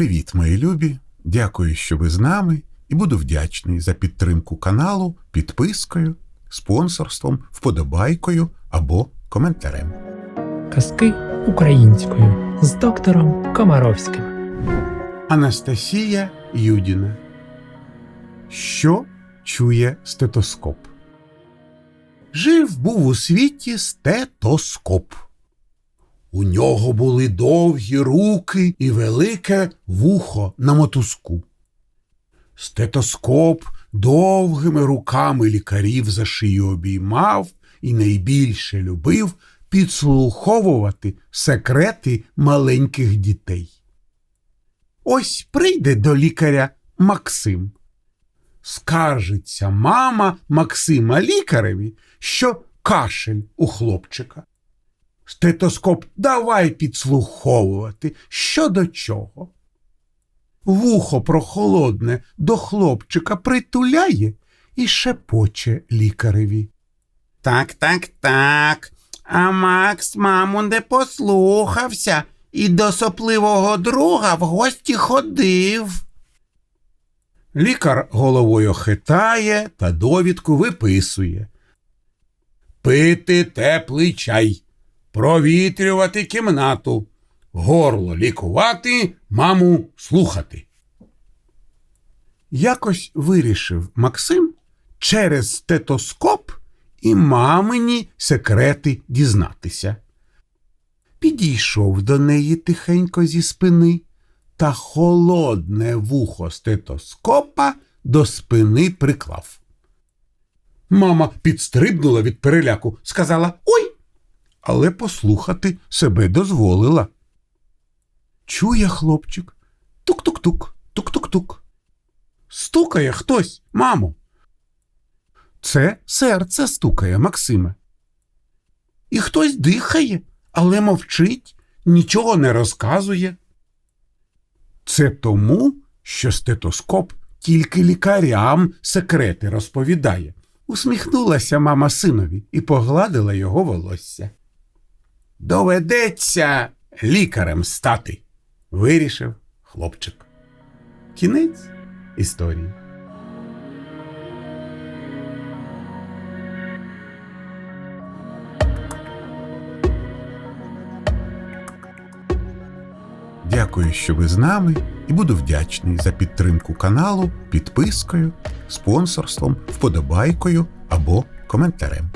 Привіт, мої любі! Дякую, що ви з нами, і буду вдячний за підтримку каналу підпискою, спонсорством, вподобайкою або коментарем. Казки українською з доктором Комаровським. Анастасія Юдіна. Що чує стетоскоп? Жив був у світі стетоскоп. У нього були довгі руки і велике вухо на мотузку. Стетоскоп довгими руками лікарів за шию обіймав і найбільше любив підслуховувати секрети маленьких дітей. Ось прийде до лікаря Максим. Скаржиться мама Максима лікареві, що кашель у хлопчика. Стетоскоп давай підслуховувати, що до чого. Вухо прохолодне до хлопчика притуляє і шепоче лікареві. Так, так, так. А Макс, маму, не послухався і до сопливого друга в гості ходив. Лікар головою хитає та довідку виписує. Пити теплий чай, провітрювати кімнату, горло лікувати, маму слухати. Якось вирішив Максим через стетоскоп і мамині секрети дізнатися. Підійшов до неї тихенько зі спини та холодне вухо стетоскопа до спини приклав. Мама підстрибнула від переляку, сказала Ой, але послухати себе дозволила. Чує хлопчик тук-тук-тук, тук-тук-тук. Стукає хтось, мамо. Це серце стукає, Максиме. І хтось дихає, але мовчить, нічого не розказує. Це тому, що стетоскоп тільки лікарям секрети розповідає. Усміхнулася мама синові і погладила його волосся. Доведеться лікарем стати, вирішив хлопчик. Кінець історії. Дякую, що ви з нами, і буду вдячний за підтримку каналу підпискою, спонсорством, вподобайкою або коментарем.